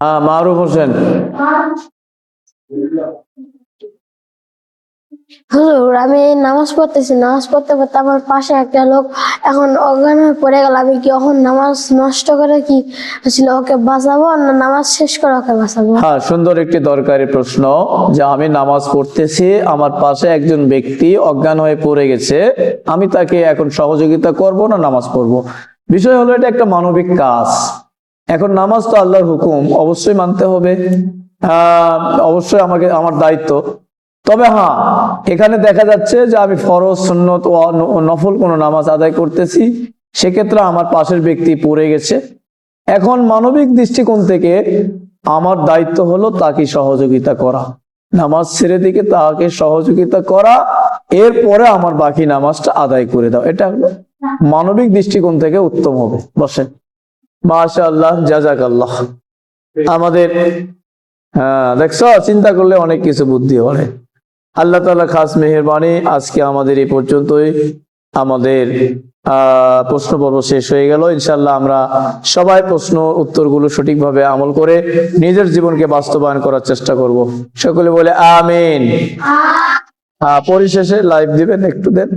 হ্যাঁ মারুফ হোসেন। হুজুর আমি নামাজ পড়তেছি। নামাজ পড়তে পড়তে আমার পাশে একটা লোক এখন অজ্ঞান হয়ে পড়ে গেল। আমি কি এখন নামাজ নষ্ট করে কি ছিল ওকে বাঁচাবো না নামাজ শেষ করে ওকে বাঁচাবো? হ্যাঁ সুন্দর একটি দরকারি প্রশ্ন যে আমি নামাজ পড়তেছি আমার পাশে একজন ব্যক্তি অজ্ঞান হয়ে পড়ে গেছে আমি তাকে এখন সহযোগিতা করব না নামাজ পড়ব? বিষয় হলো এটা একটা মানবিক কাজ। এখন নামাজ তো আল্লাহর হুকুম, অবশ্যই মানতে হবে। অবশ্যই আমাকে, আমার দায়িত্ব। তবে হ্যাঁ এখানে দেখা যাচ্ছে যে আমি ফরজ, সুন্নত ও নফল কোনো নামাজ আদায় করতেছি, সেক্ষেত্রে আমার পাশের ব্যক্তি পড়ে গেছে। এখন মানবিক দৃষ্টিকোণ থেকে আমার দায়িত্ব হলো তাকে সহযোগিতা করা। নামাজ ছেড়ে দিকে তাকে সহযোগিতা করা, এরপরে আমার বাকি নামাজটা আদায় করে দাও। এটা হলো মানবিক দৃষ্টিকোণ থেকে উত্তম হবে। বসেন। মাশা আল্লাহ জাজাক আল্লাহ আমাদের হ্যাঁ দেখছ? চিন্তা করলে অনেক কিছু বুদ্ধি হয় আল্লাহ তাআলা খাস মেহেরবানি। আজকে আমাদের এই পর্যন্তই। আমাদের প্রশ্ন পর্ব শেষ হয়ে গেল। ইনশাল্লাহ আমরা সবাই প্রশ্ন উত্তরগুলো সঠিকভাবে আমল করে নিজের জীবনকে বাস্তবায়ন করার চেষ্টা করব। সকলে বলে আমিন। পরিশেষে লাইভ দিবেন, একটু দেন।